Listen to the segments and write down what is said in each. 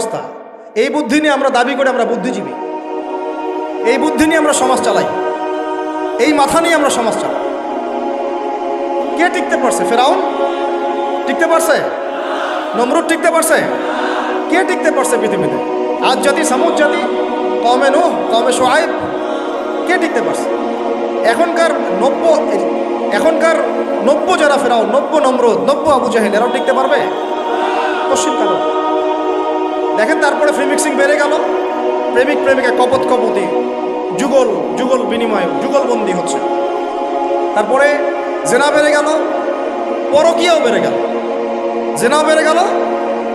অবস্থা। এই বুদ্ধি নিয়ে আমরা দাবি করে আমরা বুদ্ধিজীবী। এই বুদ্ধি নিয়ে আমরা সমাজ চালাই। এই মাথা নিয়ে আমরা সমাজ চালাই। কে টিকতে পারছে? ফেরাউন? টিকতে পারছে? নমরুদ টিকতে পারছে? কে টিকতে পারছে পৃথিবীতে? আজ জাতি, সামুদ জাতি কমে নো কমে সোহাইব কে টিকতে পারছে? এখনকার নব্য এখনকার নব্য যারা ফেরাও নব্য নমরুদ, নব্য আবু জাহেল, এরাও টিকতে পারবে? পশ্চিম কালো দেখেন তারপরে ফ্রি মিক্সিং বেড়ে গেল। প্রেমিক প্রেমিকা, কপত কপতি, যুগল যুগল বিনিময় যুগলবন্দি হচ্ছে। তারপরে জেনা বেড়ে গেল, পরকিয়াও বেড়ে গেল। জেনা বেড়ে গেল,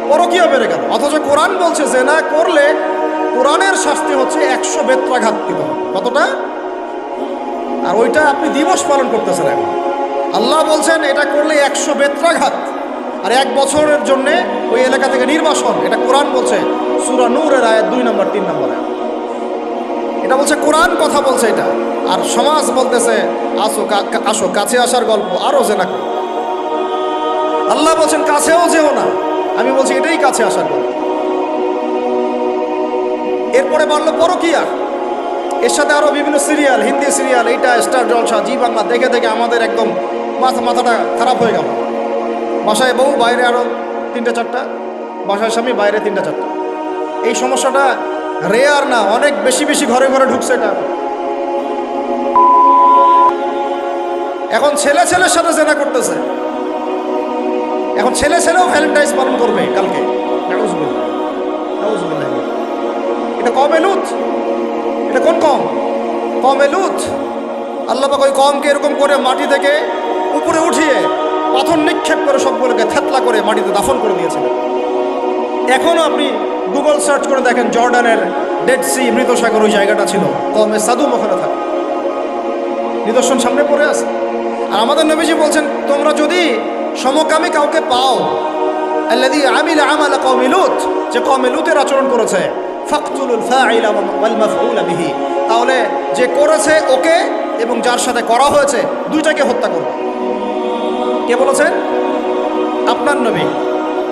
পরকিয়াও বেড়ে গেল। অথচ কোরআন বলছে, জেনা করলে কোরআনের শাস্তি হচ্ছে একশো বেত্রাঘাত দিতে কতটা? আর ওইটা আপনি দিবস পালন করতেছেন এখন। আল্লাহ বলছেন, এটা করলে একশো বেত্রাঘাত। আর এক বছরের জন্য ওই এলাকা থেকে নির্বাসন, এটা কোরআন বলছে, সুরা নূরের আয়াত দুই নম্বর, তিন নম্বর এটা বলছে, কোরআন কথা বলছে এটা। আর সমাজ বলতেছে, আসো আসো, কাছে আসার গল্প আরও জেনা করো। আল্লাহ বলছেন, কাছেও যেও না। আমি বলছি, এটাই কাছে আসার গল্প। এরপরে বাড়লো পরকিয়া। এর সাথে আরও বিভিন্ন সিরিয়াল, হিন্দি সিরিয়াল এইটা স্টার জলসা, জি বাংলা, দেখে দেখে আমাদের একদম মাথা, মাথাটা খারাপ হয়ে গেল। বাসায় বউ, বাইরে আরও তিনটা, চারটা। বাসায় স্বামী, বাইরে তিনটা, চারটা। এই সমস্যাটা রেয়ার না, অনেক বেশি বেশি ঘরে ঘরে ঢুকছে এটা। এখন ছেলে ছেলের সাথে জেনা করতেছে। এখন ছেলে ছেলেও ভ্যালেন্টাইন্স পালন করবে কালকে। এটা কমে লুত এটা কোন কম? কমে লুত আল্লাহ ওই কমকে এরকম করে মাটি থেকে উপরে উঠিয়ে পাথর নিক্ষেপ করে সবগুলোকে থেতলা করে মাটিতে দাফন করে দিয়েছিলেন। এখনও আপনি গুগল সার্চ করে দেখেন জর্ডানের ডেড সি মৃত সাগর ওই জায়গাটা ছিল। কমে সাধু ওখানে থাকে। নিদর্শন সামনে পড়ে আছে। আর আমাদের নবীজি বলছেন, তোমরা যদি সমকামী কাউকে পাও আল্লাদি আমিল আমালা কওমি লুত যে কওমে লুতের আচরণ করেছে ওয়াল তাহলে যে করেছে ওকে এবং যার সাথে করা হয়েছে, দুইটাকে হত্যা করবে। কে বলেছেন? আপনার নবী।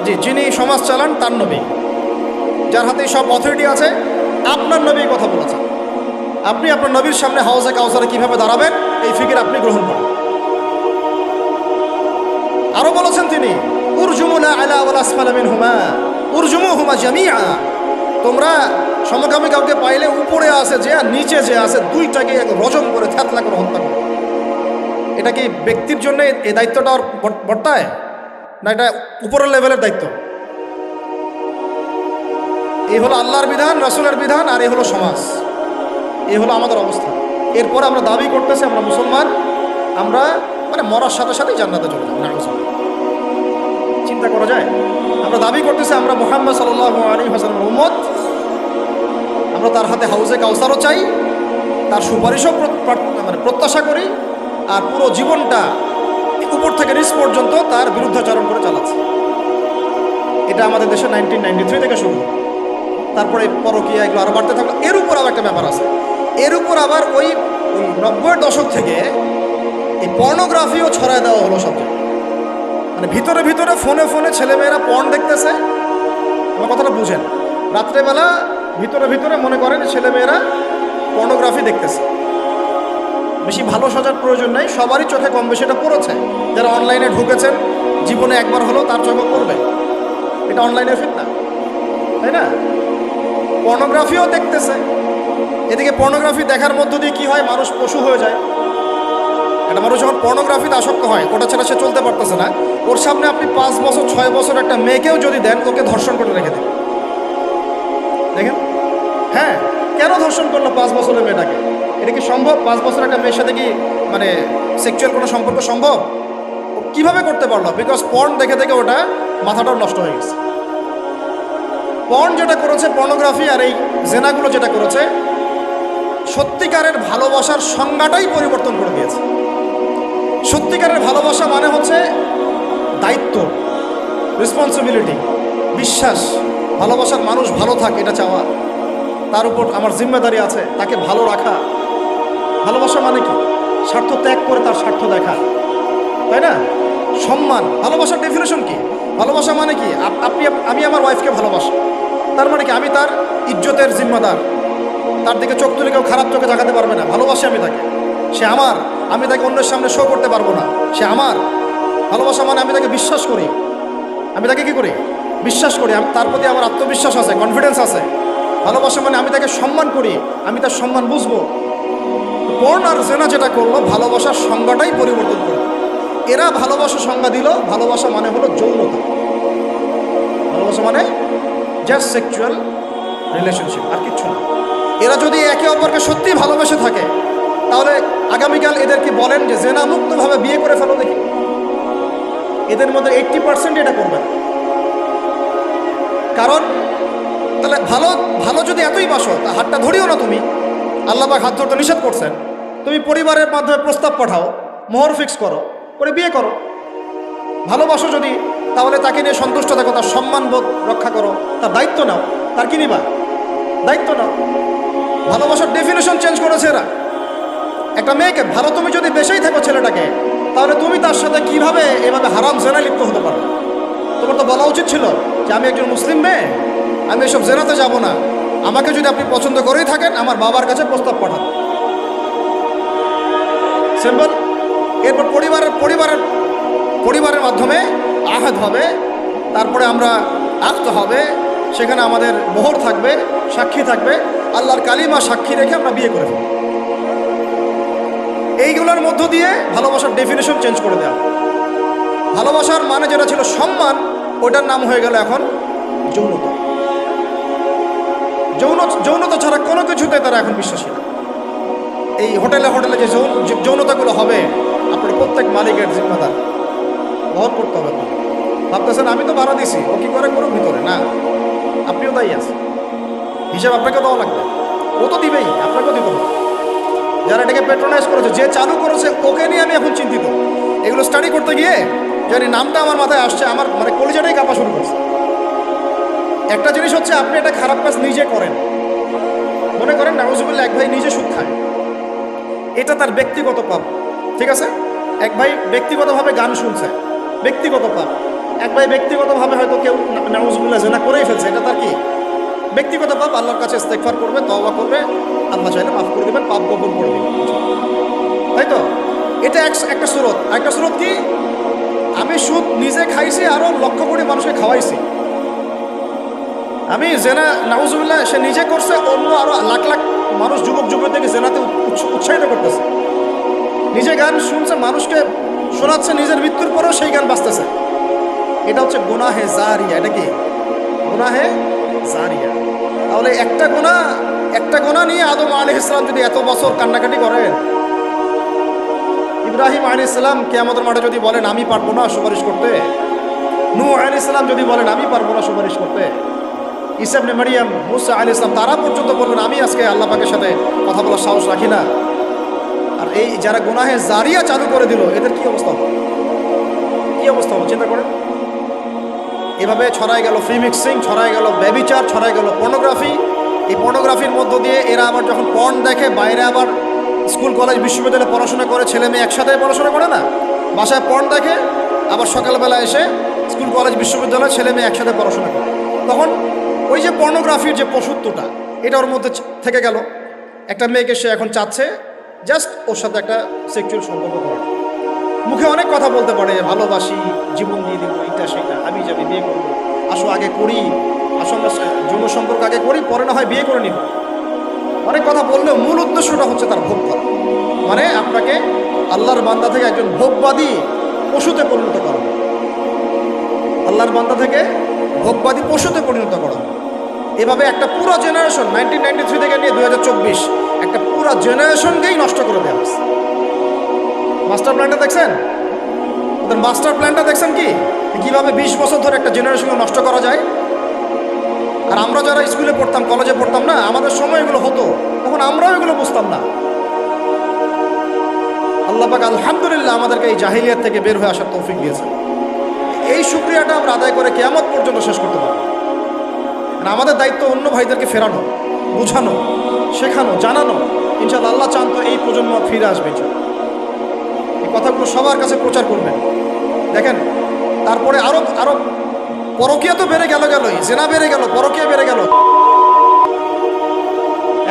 জি, যিনি সমাজ চালান, তার নবী। যার হাতে সব অথরিটি আছে, আপনার নবী কথা বলেছেন। আপনি আপনার নবীর সামনে হাউসে কাউসারে কীভাবে দাঁড়াবেন, এই ফিকির আপনি গ্রহণ করুন। আরও বলেছেন তিনি মিনহুমা উরজুমু হুমা তোমরা সমকামী কাউকে পাইলে উপরে আছে যে আর নিচে যে আছে, দুইটাকে এক রজম করে থ্যাতলা করে হত্যা করো। এটা কি ব্যক্তির জন্য এই দায়িত্বটা বর্তায়? না এটা উপরের লেভেলের দায়িত্ব? এই হলো আল্লাহর বিধান, রাসূলের বিধান, আর এই হলো সমাজ। এই হলো আমাদের অবস্থা। এরপর আমরা দাবি করতেছি, আমরা মুসলমান, আমরা মানে মরার সাথে সাথেই জান্নাতে চলে যাব নাউজুবিল্লাহ। চিন্তা করা যায়? আমরা দাবি করতেছি, আমরা মোহাম্মদ সাল্লাহ আলী হাসানের উম্মত। আমরা তার হাতে হাউজে কাউসারও চাই, তার সুপারিশও মানে প্রত্যাশা করি। আর পুরো জীবনটা উপর থেকে নিচ পর্যন্ত তার বিরুদ্ধাচরণ করে চালাচ্ছে। এটা আমাদের দেশে নাইনটিন নাইনটি থ্রি থেকে শুরু। তারপরে পরকীয়া এগুলো আরও বাড়তে থাকল। এর উপর আবার একটা ব্যাপার আছে। এর উপর আবার ওই ওই নব্বই দশক থেকে এই পর্নোগ্রাফিও ছড়ায় দেওয়া হলো সব মানে ভিতরে ভিতরে ফোনে ফোনে ছেলেমেয়েরা পর্ন দেখতেছে। আমার কথাটা বুঝেন। রাত্রেবেলা ভিতরে ভিতরে মনে করেন ছেলেমেয়েরা পর্নোগ্রাফি দেখতেছে। বেশি ভালো সাজার প্রয়োজন নাই, সবারই চোখে কম বেশি এটা পড়েছে। যারা অনলাইনে ঢুকেছেন, জীবনে একবার হলেও তার চোখে পড়বে। এটা অনলাইনে ফিট না, তাই না? পর্নোগ্রাফিও দেখতেছে। এদিকে পর্নোগ্রাফি দেখার মধ্য দিয়ে কি হয়? মানুষ পশু হয়ে যায়। একটা মানুষ যখন পর্নোগ্রাফিতে আসক্ত হয়, ওটা ছাড়া সে চলতে পারতেছে না। ওর সামনে আপনি পাঁচ বছর, ছয় বছর একটা মেয়েকেও যদি দেন, ওকে ধর্ষণ করে রেখে দেন। দেখেন? হ্যাঁ কেন ধর্ষণ করল পাঁচ বছরের মেয়েটাকে? এটা কি সম্ভব? পাঁচ বছর একটা মেয়ের সাথে কি মানে সেক্সুয়াল কোনো সম্পর্ক সম্ভব? কীভাবে করতে পারল? বিকজ পর্ন দেখে দেখে ওটা মাথাটাও নষ্ট হয়ে গেছে। পর্ন যেটা করেছে পর্নোগ্রাফি আর এই জেনাগুলো যেটা করেছে, সত্যিকারের ভালোবাসার সংজ্ঞাটাই পরিবর্তন করে দিয়েছে। সত্যিকারের ভালোবাসা মানে হচ্ছে দায়িত্ব রেসপন্সিবিলিটি বিশ্বাস। ভালোবাসার মানুষ ভালো থাকে, এটা চাওয়া। তার উপর আমার জিম্মেদারি আছে, তাকে ভালো রাখা। ভালোবাসা মানে কি? স্বার্থ ত্যাগ করে তার স্বার্থ দেখা। তাই না? সম্মান। ভালোবাসার ডেফিনেশন কি? ভালোবাসা মানে কি? আপ- আপনি আমি আমার ওয়াইফকে ভালোবাসি। তার মানে কি? আমি তার ইজ্জতের জিম্মাদার। তার দিকে চোখ তুলে কেউ খারাপ চোখে তাকাতে পারবে না। ভালোবাসি আমি তাকে। সে আমার। আমি তাকে অন্যের সামনে শো করতে পারব না। সে আমার। ভালোবাসা মানে আমি তাকে বিশ্বাস করি। আমি তাকে কি করি? বিশ্বাস করি। তার প্রতি আমার আত্মবিশ্বাস আছে কনফিডেন্স আছে। ভালোবাসা মানে আমি তাকে সম্মান করি, আমি তার সম্মান বুঝব। পর্ন আর জেনা যেটা করল, ভালোবাসার সংজ্ঞাটাই পরিবর্তন করল। এরা ভালোবাসা সংজ্ঞা দিল, ভালোবাসা মানে হলো যৌনতা। ভালোবাসা মানে জাস্ট সেক্সুয়াল রিলেশনশিপ আর কিচ্ছু না। এরা যদি একে অপরকে সত্যি ভালোবেসে থাকে, তাহলে আগামীকাল এদেরকে বলেন যে জেনা মুক্তভাবে বিয়ে করে ফেলো দেখি। এদের মধ্যে এইট্টি পার্সেন্ট এটা করবে কারণ তাহলে ভালো ভালো যদি এতই বাসো, তা হাতটা ধরিও না তুমি। আল্লাহ আল্লাহবাক হাত ধরতে নিষেধ করছেন। তুমি পরিবারের মাধ্যমে প্রস্তাব পাঠাও, মোহর ফিক্স করো, করে বিয়ে করো। ভালোবাসো যদি, তাহলে তাকে নিয়ে সন্তুষ্ট থাকো, তার সম্মান বোধ রক্ষা করো, তার দায়িত্ব নাও। তার কি নিবা? দায়িত্ব নাও। ভালোবাসার ডেফিনেশন চেঞ্জ করেছে এরা। একটা মেয়েকে, ভালো তুমি যদি বেশেই থাকো ছেলেটাকে, তাহলে তুমি তার সাথে কীভাবে এভাবে হারাম জেনা লিপ্ত হতে পারো? তোমার তো বলা উচিত ছিল যে আমি একজন মুসলিম মেয়ে। আমি এসব জেনাতে যাব না। আমাকে যদি আপনি পছন্দ করেই থাকেন, আমার বাবার কাছে প্রস্তাব পাঠান। সিম্পল এরপর পরিবারের পরিবারের পরিবারের মাধ্যমে আহাত হবে, তারপরে আমরা আক্ত হবে, সেখানে আমাদের মোহর থাকবে, সাক্ষী থাকবে, আল্লাহর কালিমা সাক্ষী রেখে আমরা বিয়ে করে ফেলব। এইগুলোর মধ্য দিয়ে ভালোবাসার ডেফিনেশন চেঞ্জ করে দেওয়া ভালোবাসার মানে যেটা ছিল সম্মান, ওটার নাম হয়ে গেল এখন যৌনতা। যৌন, যৌনতা ছাড়া কোনো কিছুতে তারা এখন বিশ্বাসী এই হোটেলে হোটেলে যে যৌন যৌনতাগুলো হবে, আপনার প্রত্যেক মালিকের জিম্মাদার। বহন করতে হবে আপনাকে। ভাবতেছেন, আমি তো ভাড়া দিছি, ও কি করে করুক ভিতরে? না, আপনিও তাই আছেন। হিসাব আপনাকে দেওয়া লাগবে। ও তো দিবেই, আপনাকেও দিতে হবে। যারা এটাকে পেট্রোনাইজ করেছে, যে চালু করেছে, ওকে নিয়ে আমি এখন চিন্তিত। এগুলো স্টাডি করতে গিয়ে, জানি নামটা আমার মাথায় আসছে, আমার মানে কলিজাটাই কাঁপা শুরু করছে। একটা জিনিস হচ্ছে আপনি একটা খারাপ কাজ নিজে করেন। মনে করেন নাগজুবুল্লাহ এক ভাই নিজে সুদ খায়। এটা তার ব্যক্তিগত পাপ। ঠিক আছে? এক ভাই ব্যক্তিগতভাবে গান শুনছে। ব্যক্তিগত পাপ। এক ভাই ব্যক্তিগতভাবে হয়তো কেউ নাউজুবুল্লাহ জেনা করেই ফেলছে। এটা তার কি? ব্যক্তিগত পাপ। আল্লাহর কাছে ইস্তেকফার করবে, তওবা করবে। আল্লাহ চাইলে মাফ করে দেবেন, পাপ গোপন করে দেবেন। তাই তো? এটা এক, একটা স্রোত। একটা স্রোত কি? আমি সুদ নিজে খাইছি আরও লক্ষ কোটি মানুষকে খাওয়াইছি। আমি জেনা, নাউজুবিল্লাহ, সে নিজে করছে, অন্য আরও লাখ লাখ মানুষ, যুবক, যুবতীকে জেনাতে উৎসাহিত করতেছে। নিজে গান শুনছে, মানুষকে শোনাচ্ছে, নিজের মৃত্যুর পরেও সেই গান বাজতেছে। এটা হচ্ছে গুনাহে জারিয়া, এটা কি? গুনাহে জারিয়া। তাহলে একটা গোনা একটা গোনা নিয়ে আদম আলী ইসলাম যদি এত বছর কান্নাকাটি করেন ইব্রাহিম আলী ইসলাম কে আমাদের মাঠে যদি বলেন, আমি পারব না সুপারিশ করতে নু আলী ইসলাম যদি বলেন, আমি পারব না সুপারিশ করতে ইসাবনে মারিয়াম মুসা আলী ইসলাম তারা পর্যন্ত বলবেন আমি আজকে আল্লাহ পাকের সাথে কথা বলার সাহস রাখি না। আর এই যারা গুনাহে জারিয়া চালু করে দিল, এদের কি অবস্থা? হবে কি অবস্থা হবে? চিন্তা করেন। এভাবে ছড়াই গেল ফ্রি মিক্সিং ছড়াই গেল ব্যবিচার, ছড়াই গেল পর্নোগ্রাফি। এই পর্নোগ্রাফির মধ্য দিয়ে এরা আবার যখন পর্ন দেখে, বাইরে আবার স্কুল, কলেজ, বিশ্ববিদ্যালয়ে পড়াশোনা করে, ছেলে মেয়ে একসাথে পড়াশোনা করে না? বাসায় পর্ন দেখে, আবার সকালবেলা এসে স্কুল, কলেজ, বিশ্ববিদ্যালয়ে ছেলে মেয়ে একসাথে পড়াশোনা করে। তখন ওই যে পর্নোগ্রাফির যে পশুত্বটা, এটা ওর মধ্যে থেকে গেল। একটা মেয়েকে সে এখন চাচ্ছে জাস্ট ওর সাথে একটা সেক্সুয়াল সম্পর্ক করা মুখে অনেক কথা বলতে পারে, ভালোবাসি, জীবন দিয়ে দেবো এটা সেটা, আমি যাবি, বিয়ে করব, আসো আগে করি, আসো আমরা সম্পর্ক আগে করি, পরে না হয় বিয়ে করে নিব। অনেক কথা বললেও মূল উদ্দেশ্যটা হচ্ছে তার ভোগ করা। মানে আপনাকে আল্লাহর বান্দা থেকে একজন ভোগবাদী পশুতে পরিণত করা। আল্লাহর বান্দা থেকে ভোগবাদী পশুতে পরিণত করা। এভাবে একটা পুরো জেনারেশন নাইনটিন থেকে নিয়ে দুই হাজার চব্বিশ, একটা পুরো জেনারেশনকেই নষ্ট করে দেওয়া হয়েছে। মাস্টার প্ল্যানটা দেখছেন? ওদের মাস্টার প্ল্যানটা দেখছেন কি? কীভাবে বিশ বছর ধরে একটা জেনারেশনকে নষ্ট করা যায়? আর আমরা যারা স্কুলে পড়তাম কলেজে পড়তাম না, আমাদের সময় এগুলো হতো, তখন আমরাও এগুলো বুঝতাম না। আল্লাহ পাক আলহামদুলিল্লাহ আমাদেরকে এই জাহিলিয়াত থেকে বের হয়ে আসার তৌফিক দিয়েছেন। এই সুক্রিয়াটা আমরা আদায় করে কেয়ামত পর্যন্ত শেষ করতে পারব। আর আমাদের দায়িত্ব অন্য ভাইদেরকে ফেরানো, বুঝানো, শেখানো, জানানো। ইনশাল্লাহ আল্লাহ চান তো এই প্রজন্ম ফিরে আসবে এই কথাগুলো সবার কাছে প্রচার করবেন। দেখেন, তারপরে আরও আরও পরকিয়া তো বেড়ে গেল গেলই, জেনা বেড়ে গেল, পরকিয়া বেড়ে গেল।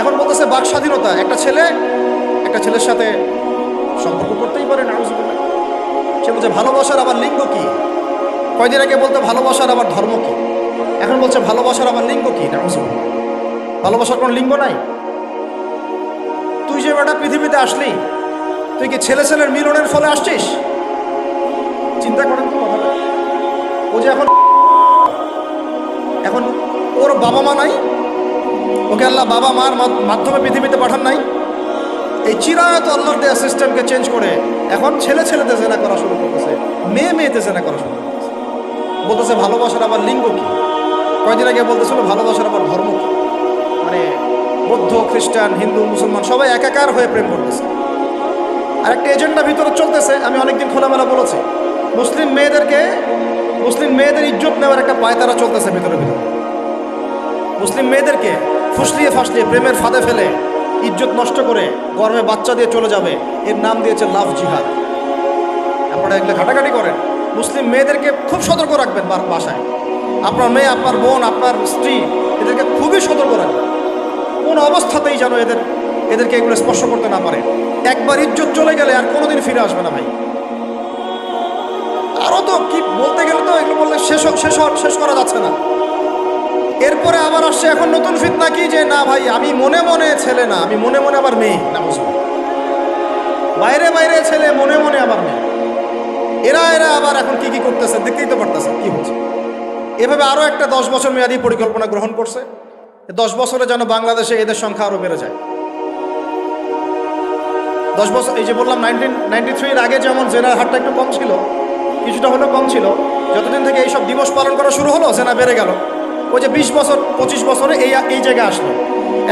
এখন বলতেছে বাক স্বাধীনতা, একটা ছেলে, একটা ছেলের সাথে সম্পর্ক করতেই পারে না সে বলছে, ভালোবাসার আবার লিঙ্গ কি? কয়দিন আগে বলতো, ভালোবাসার আবার ধর্ম এখন বলছে ভালোবাসার আবার লিঙ্গ কি? না ভালোবাসার কোনো লিঙ্গ নাই? তুই যে বেটা পৃথিবীতে আসলি, তুই কি ছেলে ছেলের মিলনের ফলে আসছিস? চিন্তা করেন তো কথাটা। ও যে এখন এখন ওর বাবা মা নাই, ওকে আল্লাহ বাবা মার মাধ- মাধ্যমে পৃথিবীতে পাঠান নাই। এই চিরায়ত আল্লাহর দেয়া সিস্টেমকে চেঞ্জ করে এখন ছেলে ছেলেতে জেনা করা শুরু করতেছে, মেয়ে মেয়েতে জেনা করা শুরু করতেছে। বলতেছে ভালোবাসার আবার লিঙ্গ কি? কয়দিন আগে বলতেছিল, ভালোবাসার আবার ধর্ম মানে বৌদ্ধ, খ্রিস্টান, হিন্দু, মুসলমান, সবাই একাকার হয়ে প্রেম করতেছে। আর একটা এজেন্ডা ভিতরে চলতেছে, আমি অনেকদিন খোলামেলা বলেছি। মুসলিম মেয়েদেরকে, মুসলিম মেয়েদের ইজ্জত নেওয়ার একটা পায়তারা চলতেছে ভিতরে ভিতরে। মুসলিম মেয়েদেরকে ফুসলিয়ে ফাসলিয়ে প্রেমের ফাঁদে ফেলে, ইজ্জত নষ্ট করে গর্ভে বাচ্চা দিয়ে চলে যাবে, এর নাম দিয়েছে লাভ জিহাদ। আপনারা এগুলো ঘাটাঘাটি করেন। মুসলিম মেয়েদেরকে খুব সতর্ক রাখবেন বাসায়। আপনার মেয়ে, আপনার বোন, আপনার স্ত্রী, এদেরকে খুবই সতর্ক রাখবেন। কোন অবস্থাতেই যেন এদের, এদেরকে এগুলো স্পর্শ করতে না পারে। একবার ইজ্জত চলে গেলে আর কোনোদিন ফিরে আসবে না ভাই। আরও তো কি বলতে গেলে তো এগুলো বললে শেষ শেষ শেষ করা যাচ্ছে না। এরপরে আবার আসছে এখন নতুন ফিতনা কি যে, না ভাই, আমি মনে মনে ছেলে না, আমি মনে মনে আবার মেয়ে, না বুঝব বাইরে বাইরে ছেলে, মনে মনে আবার মেয়ে। এরা এরা আবার এখন কি কি করতেছে, দেখতেই তো পারতেছে কি হচ্ছে। এভাবে আরও একটা দশ বছর মেয়াদী পরিকল্পনা গ্রহণ করছে। দশ বছরে যেন বাংলাদেশে এদের সংখ্যা আরও বেড়ে যায়। দশ বছর এই যে বললাম নাইনটিন নাইনটি থ্রির আগে যেমন জেনার হারটা একটু কম ছিল, কিছুটা হলেও কম ছিল, যতদিন থেকে এইসব দিবস পালন করা শুরু হলো, জেনা বেড়ে গেল। ওই যে বিশ বছর, পঁচিশ বছরে এই এই জায়গায় আসলো।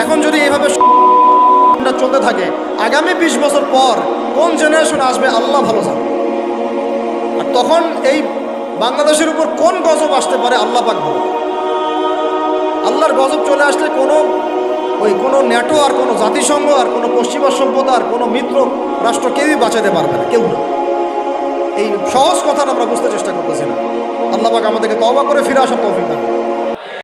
এখন যদি এইভাবে চলতে থাকে, আগামী বিশ বছর পর কোন জেনারেশন আসবে, আল্লাহ ভালো জানে। আর তখন এই বাংলাদেশের উপর কোন গজব আসতে পারে, আল্লাহ পাক বলে আল্লাহর গজব চলে আসলে কোনো ওই কোনো ন্যাটো আর কোনো জাতিসংঘ আর কোনো পশ্চিমা সভ্যতা আর কোনো মিত্র রাষ্ট্র কেউই বাঁচাতে পারবে না, কেউ না। এই সহজ কথাটা আমরা বুঝতে চেষ্টা করতেছি না। আল্লাহ পাক আমাদেরকে তবা করে ফিরে আসার তৌফিক দান।